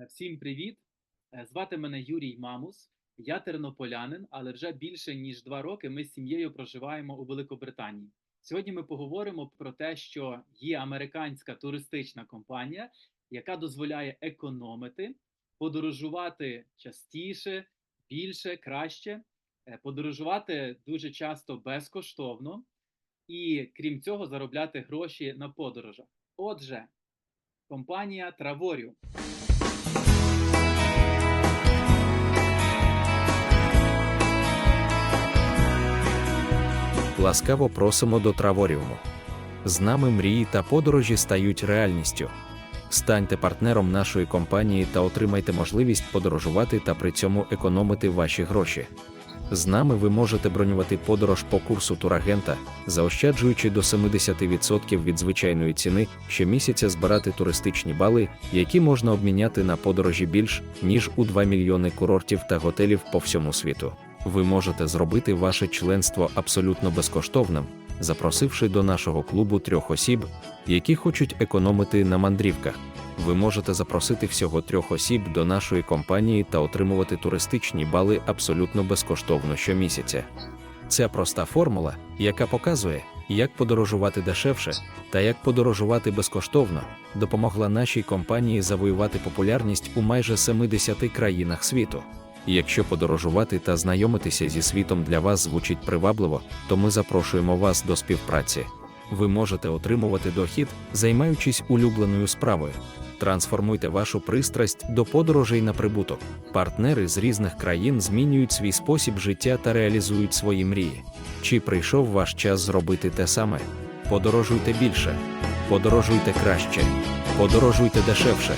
Е, Всім привіт! Е, Звати мене Юрій Мамус. Я тернополянин, але вже більше ніж два роки ми з сім'єю проживаємо у Великобританії. Сьогодні ми поговоримо про те, що є американська туристична компанія, яка дозволяє економити, подорожувати частіше, більше, краще, е, подорожувати дуже часто безкоштовно і, крім цього, заробляти гроші на подорожах. Отже, компанія Travorіум. Ласкаво просимо до Траворіуму. З нами мрії та подорожі стають реальністю. Станьте партнером нашої компанії та отримайте можливість подорожувати та при цьому економити ваші гроші. З нами ви можете бронювати подорож по курсу турагента, заощаджуючи до 70% від звичайної ціни, щомісяця збирати туристичні бали, які можна обміняти на подорожі більш ніж у 2 мільйони курортів та готелів по всьому світу. Ви можете зробити ваше членство абсолютно безкоштовним, запросивши до нашого клубу трьох осіб, які хочуть економити на мандрівках. Ви можете запросити всього трьох осіб до нашої компанії та отримувати туристичні бали абсолютно безкоштовно щомісяця. Ця проста формула, яка показує, як подорожувати дешевше та як подорожувати безкоштовно, допомогла нашій компанії завоювати популярність у майже 70 країнах світу. Якщо подорожувати та знайомитися зі світом для вас звучить привабливо, то ми запрошуємо вас до співпраці. Ви можете отримувати дохід, займаючись улюбленою справою. Трансформуйте вашу пристрасть до подорожей на прибуток. Партнери з різних країн змінюють свій спосіб життя та реалізують свої мрії. Чи прийшов ваш час зробити те саме? Подорожуйте більше, подорожуйте краще, подорожуйте дешевше.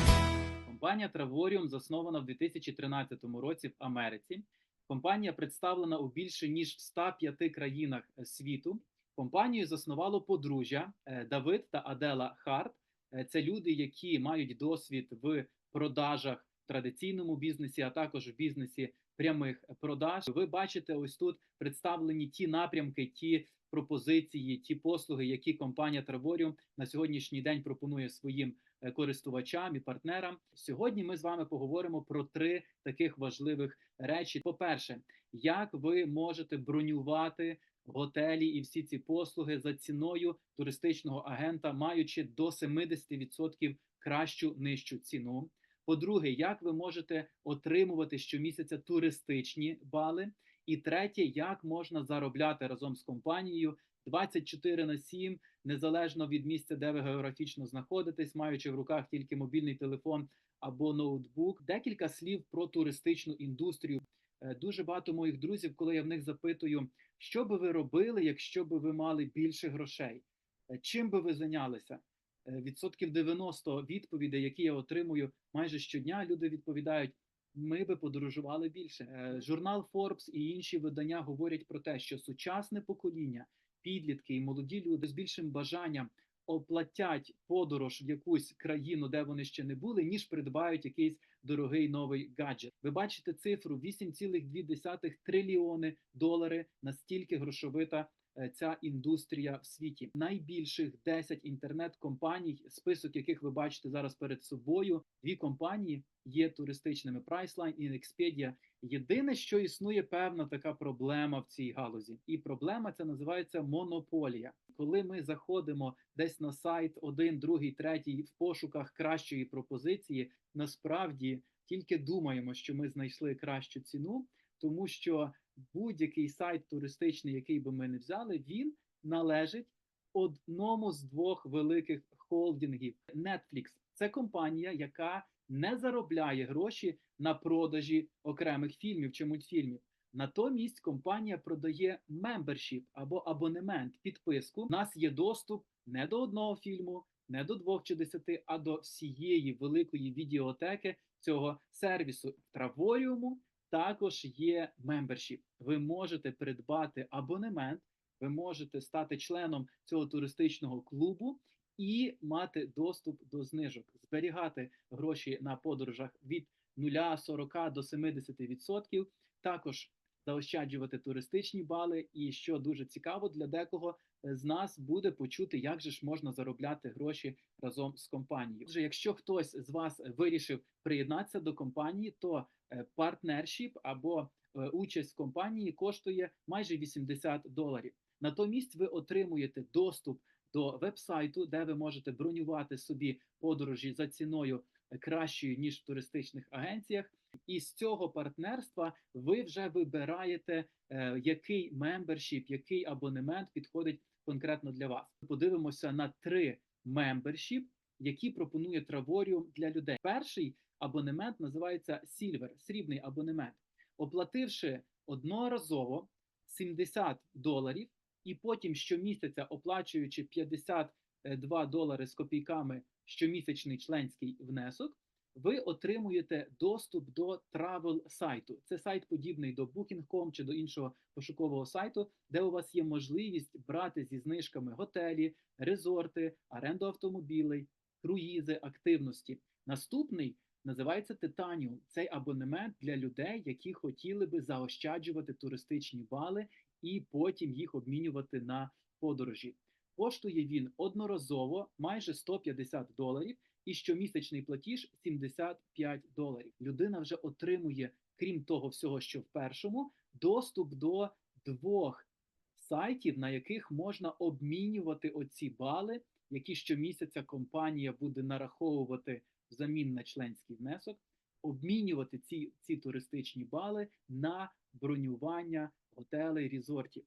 Компанія Траворіум заснована в 2013 році в Америці. Компанія представлена у більше ніж в 105 країнах е, світу. Компанію заснувало подружжя е, Давид та Адела Харт. Е, Це люди, які мають досвід в продажах традиційному бізнесі, а також в бізнесі прямих продаж. Ви бачите, ось тут представлені ті напрямки, ті пропозиції, ті послуги, які компанія Travorіум на сьогоднішній день пропонує своїм е, користувачам і партнерам. Сьогодні ми з вами поговоримо про три таких важливих речі. По-перше, як ви можете бронювати готелі і всі ці послуги за ціною туристичного агента, маючи до 70% кращу нижчу ціну. По-друге, як ви можете отримувати щомісяця туристичні бали. І третє, як можна заробляти разом з компанією 24 на 7, незалежно від місця, де ви географічно знаходитесь, маючи в руках тільки мобільний телефон або ноутбук. Декілька слів про туристичну індустрію. Е, Дуже багато моїх друзів, коли я в них запитую, що би ви робили, якщо би ви мали більше грошей, Е, чим би ви зайнялися? Е, Відсотків 90 відповідей, які я отримую майже щодня, люди відповідають: ми би подорожували більше. Е, Журнал Forbes і інші видання говорять про те, що сучасне покоління, підлітки і молоді люди з більшим бажанням оплатять подорож в якусь країну, де вони ще не були, ніж придбають якийсь дорогий новий гаджет. Ви бачите цифру 8,2 трильйони долари. Настільки грошовита ця індустрія в світі. Найбільших 10 інтернет-компаній, список яких ви бачите зараз перед собою. Дві компанії є туристичними Priceline і Expedia. Єдине, що існує певна така проблема в цій галузі, і проблема ця називається монополія. Коли ми заходимо десь на сайт один, другий, третій в пошуках кращої пропозиції, насправді тільки думаємо, що ми знайшли кращу ціну, тому що будь-який сайт туристичний, який би ми не взяли, він належить одному з двох великих холдингів. Netflix – це компанія, яка не заробляє гроші на продажі окремих фільмів чи мультфільмів. Натомість компанія продає membership або абонемент, підписку. У нас є доступ не до одного фільму, не до двох чи десяти, а до всієї великої відеотеки цього сервісу Траворіуму. Також є membership. Ви можете придбати абонемент, ви можете стати членом цього туристичного клубу і мати доступ до знижок, зберігати гроші на подорожах від 0,40 до 70%. Також заощаджувати туристичні бали. І що дуже цікаво для декого з нас буде почути, як же ж можна заробляти гроші разом з компанією. Отже, якщо хтось з вас вирішив приєднатися до компанії, то е, партнершіп або е, участь в компанії коштує майже 80 доларів. Натомість ви отримуєте доступ до вебсайту, де ви можете бронювати собі подорожі за ціною кращою ніж в туристичних агенціях. І з цього партнерства ви вже вибираєте, е, який мембершіп, який абонемент підходить конкретно для вас. Подивимося на три мембершіп, які пропонує Travorіум для людей. Перший абонемент називається Silver, срібний абонемент. Оплативши одноразово 70 доларів, і потім щомісяця оплачуючи 52 долари з копійками щомісячний членський внесок, ви отримуєте доступ до travel сайту. Це сайт подібний до Booking.com чи до іншого пошукового сайту, де у вас є можливість брати зі знижками готелі, резорти, оренду автомобілей, круїзи, активності. Наступний називається Titanium. Цей абонемент для людей, які хотіли би заощаджувати туристичні бали і потім їх обмінювати на подорожі. Коштує він одноразово майже 150 доларів, і щомісячний платіж 75 доларів. Людина вже отримує, крім того всього, що в першому, доступ до двох сайтів, на яких можна обмінювати оці бали, які щомісяця компанія буде нараховувати взамін на членський внесок, обмінювати ці, ці туристичні бали на бронювання готелей, різортів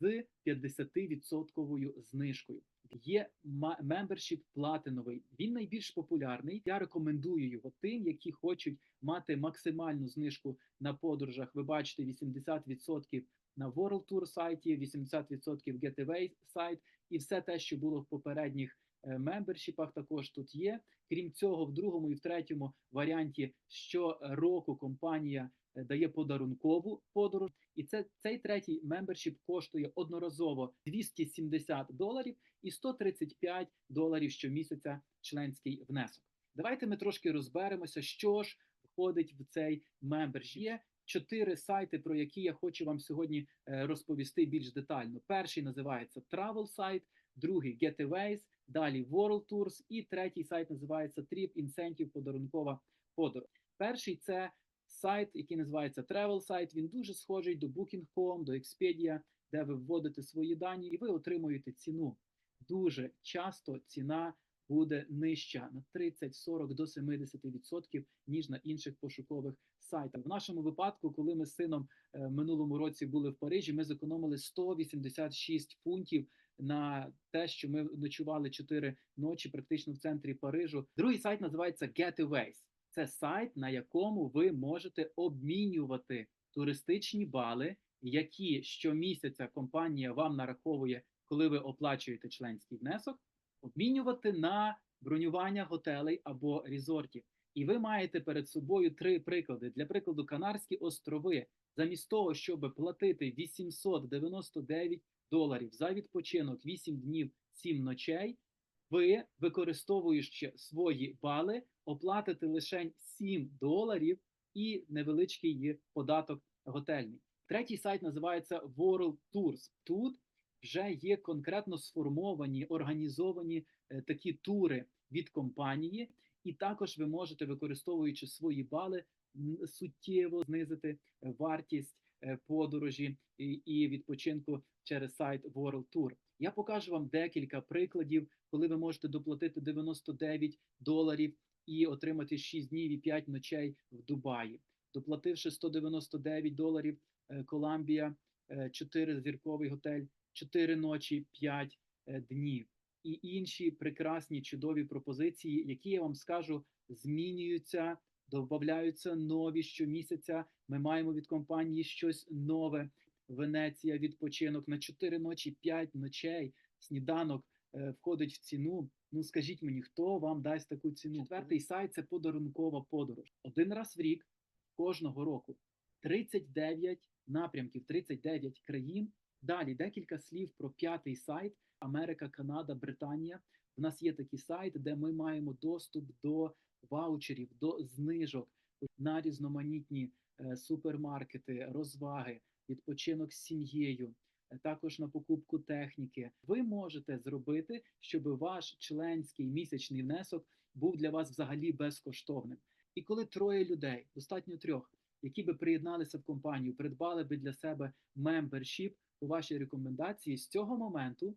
з 50% знижкою. Є мембершіп платиновий. Він найбільш популярний. Я рекомендую його тим, які хочуть мати максимальну знижку на подорожах. Ви бачите 80% на World Tour сайті, 80% Getaway сайт, і все те, що було в попередніх мембершіпах, також тут є. Крім цього, в другому і в третьому варіанті щороку компанія е, дає подарункову подорож. І це цей третій мембершіп коштує одноразово 270 доларів і 135 доларів щомісяця членський внесок. Давайте ми трошки розберемося, що ж входить в цей мембершіп. Є чотири сайти, про які я хочу вам сьогодні е, розповісти більш детально. Перший називається Travel сайт, другий Getaways, далі World Tours і третій сайт називається Trip Incentive подарункова подорож. Перший це сайт, який називається Travel сайт. Він дуже схожий до Booking.com, до Expedia, де ви вводите свої дані, і ви отримуєте ціну. Дуже часто ціна буде нижча на 30, 40 до 70%, ніж на інших пошукових сайтах. В нашому випадку, коли ми з сином е, минулому році були в Парижі, ми зекономили 186 фунтів на те, що ми ночували 4 ночі практично в центрі Парижу. Другий сайт називається Getaways. Це сайт, на якому ви можете обмінювати туристичні бали, які щомісяця компанія вам нараховує, коли ви оплачуєте членський внесок, обмінювати на бронювання готелей або різортів. І ви маєте перед собою три приклади. Для прикладу, Канарські острови, замість того, щоб платити 899 доларів за відпочинок 8 днів 7 ночей, ви, використовуючи свої бали, оплатите лише 7 доларів і невеличкий податок готельний. Третій сайт називається World Tours. Тут вже є конкретно сформовані організовані е, такі тури від компанії, і також ви можете, використовуючи свої бали, суттєво знизити е, вартість е, подорожі і, відпочинку через сайт World Tour. Я покажу вам декілька прикладів, коли ви можете доплатити 99 доларів і отримати 6 днів і 5 ночей в Дубаї. Доплативши 199 доларів, Коламбія, 4 зірковий готель, 4 ночі, 5 е, днів. І інші прекрасні чудові пропозиції, які я вам скажу, змінюються, додаються нові щомісяця. Ми маємо від компанії щось нове. Венеція, відпочинок на 4 ночі, 5 ночей. Сніданок е, входить в ціну. Ну скажіть мені, хто вам дасть таку ціну? Четвертий сайт це подарункова подорож. Один раз в рік кожного року 39 напрямків, 39 країн. Далі декілька слів про п'ятий сайт Америка, Канада, Британія. У нас є такий сайт, де ми маємо доступ до ваучерів, до знижок на різноманітні е, супермаркети, розваги, відпочинок з сім'єю, е, також на покупку техніки. Ви можете зробити, щоб ваш членський місячний внесок був для вас взагалі безкоштовним. І коли троє людей, достатньо трьох, які би приєдналися в компанію, придбали би для себе мембершіп у вашій рекомендації, з цього моменту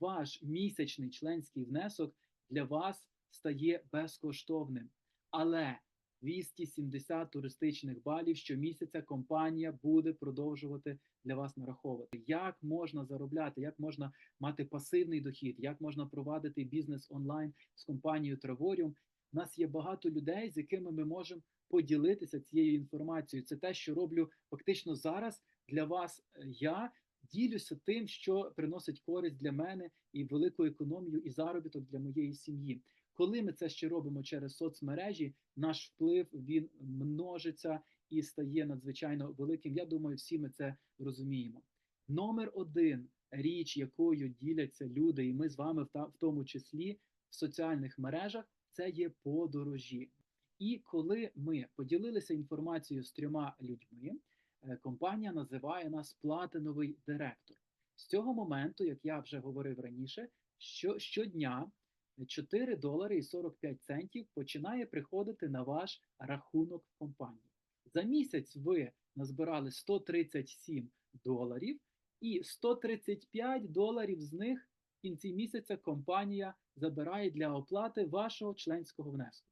ваш місячний членський внесок для вас стає безкоштовним. Але 270 туристичних балів щомісяця компанія буде продовжувати для вас нараховувати. Як можна заробляти, як можна мати пасивний дохід, як можна провадити бізнес онлайн з компанією Travorіум. У нас є багато людей, з якими ми можемо поділитися цією інформацією. Це те, що роблю фактично зараз для вас. Е, Я ділюся тим, що приносить користь для мене і велику економію, і заробіток для моєї сім'ї. Коли ми це ще робимо через соцмережі, наш вплив він множиться і стає надзвичайно великим. Я думаю, всі ми це розуміємо. Номер один річ, якою діляться люди, і ми з вами в тому числі в соціальних мережах, це є подорожі. І коли ми поділилися інформацією з трьома людьми, компанія називає нас платиновий директор. З цього моменту, як я вже говорив раніше, що щодня 4 долари і 45 центів починає приходити на ваш рахунок в компанії. За місяць ви назбирали 137 доларів, і 135 доларів з них в кінці місяця компанія забирає для оплати вашого членського внеску.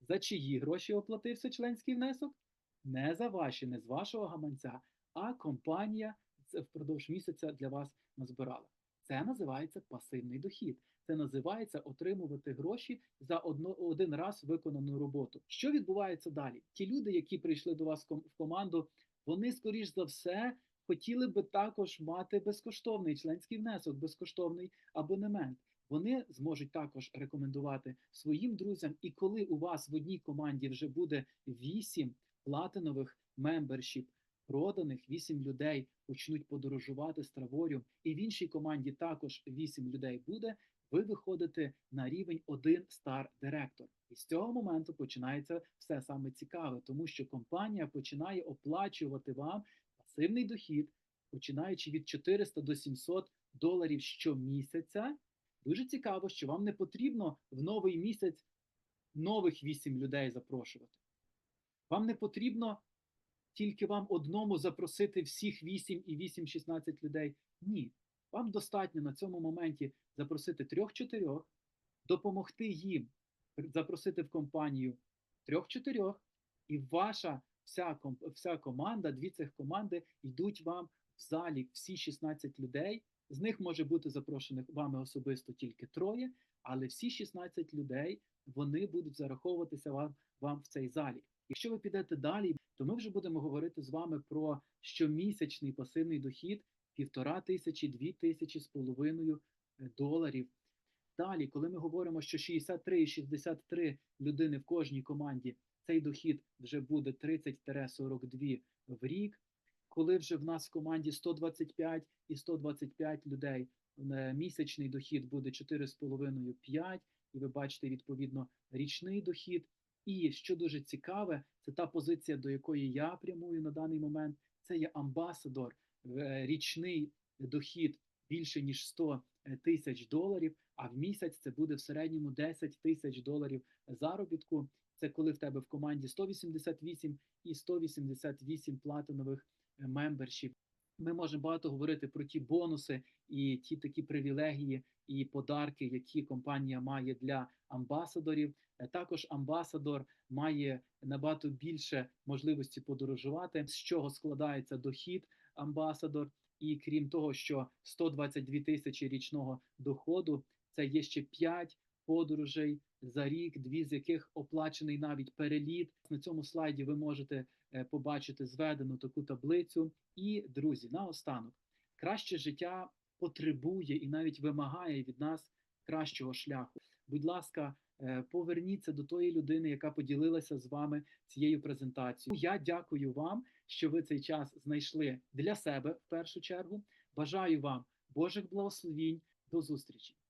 За чиї гроші оплатився членський внесок? Не за ваші, не з вашого гаманця, а компанія впродовж місяця для вас назбирала. Це називається пасивний дохід. Це називається отримувати гроші за одно, один раз виконану роботу. Що відбувається далі? Ті люди, які прийшли до вас в команду, вони, скоріш за все, хотіли би також мати безкоштовний членський внесок, безкоштовний абонемент. Вони зможуть також рекомендувати своїм друзям. І коли у вас в одній команді вже буде 8 платинових мембершіп, проданих 8 людей почнуть подорожувати з Траворіум, і в іншій команді також 8 людей буде, ви виходите на рівень один стар директор. І з цього моменту починається все саме цікаве, тому що компанія починає оплачувати вам пасивний дохід, починаючи від 400 до 700 доларів щомісяця. Дуже цікаво, що вам не потрібно в новий місяць нових 8 людей запрошувати. Вам не потрібно тільки вам одному запросити всіх 8 і 8 16 людей. Ні. Вам достатньо на цьому моменті запросити трьох-чотирьох, допомогти їм запросити в компанію трьох-чотирьох, і ваша вся, вся команда, дві цих команди йдуть вам в залі всі 16 людей. З них може бути запрошених вами особисто тільки троє, але всі 16 людей вони будуть зараховуватися вам, вам в цей залі. Якщо ви підете далі, то ми вже будемо говорити з вами про щомісячний пасивний дохід півтора тисячі, дві тисячі з половиною е, доларів. Далі, коли ми говоримо, що 63 і 63 людини в кожній команді, цей дохід вже буде 30-42 в рік. Коли вже в нас в команді 125 і 125 людей, е, місячний дохід буде 4,5-5, і ви бачите відповідно річний дохід. І що дуже цікаве, це та позиція, до якої я прямую на даний момент. Це є амбасадор, е, річний дохід більше ніж 100 тисяч доларів, а в місяць це буде в середньому 10 тисяч доларів заробітку. Це коли в тебе в команді 188 і 188 платинових е, мембершіп. Ми можемо багато говорити про ті бонуси і ті такі привілегії і подарки, які компанія має для амбасадорів. Е, Також амбасадор має набагато більше можливості подорожувати, з чого складається дохід амбасадор. І крім того, що 122 тисячі річного доходу це є ще 5 подорожей за рік, дві з яких оплачений навіть переліт. На цьому слайді ви можете е, побачити зведену таку таблицю. І друзі, наостанок, краще життя потребує і навіть вимагає від нас кращого шляху. Будь ласка, е, поверніться до тої людини, яка поділилася з вами цією презентацією. Я дякую вам, що ви цей час знайшли для себе в першу чергу. Бажаю вам Божих благословінь. До зустрічі!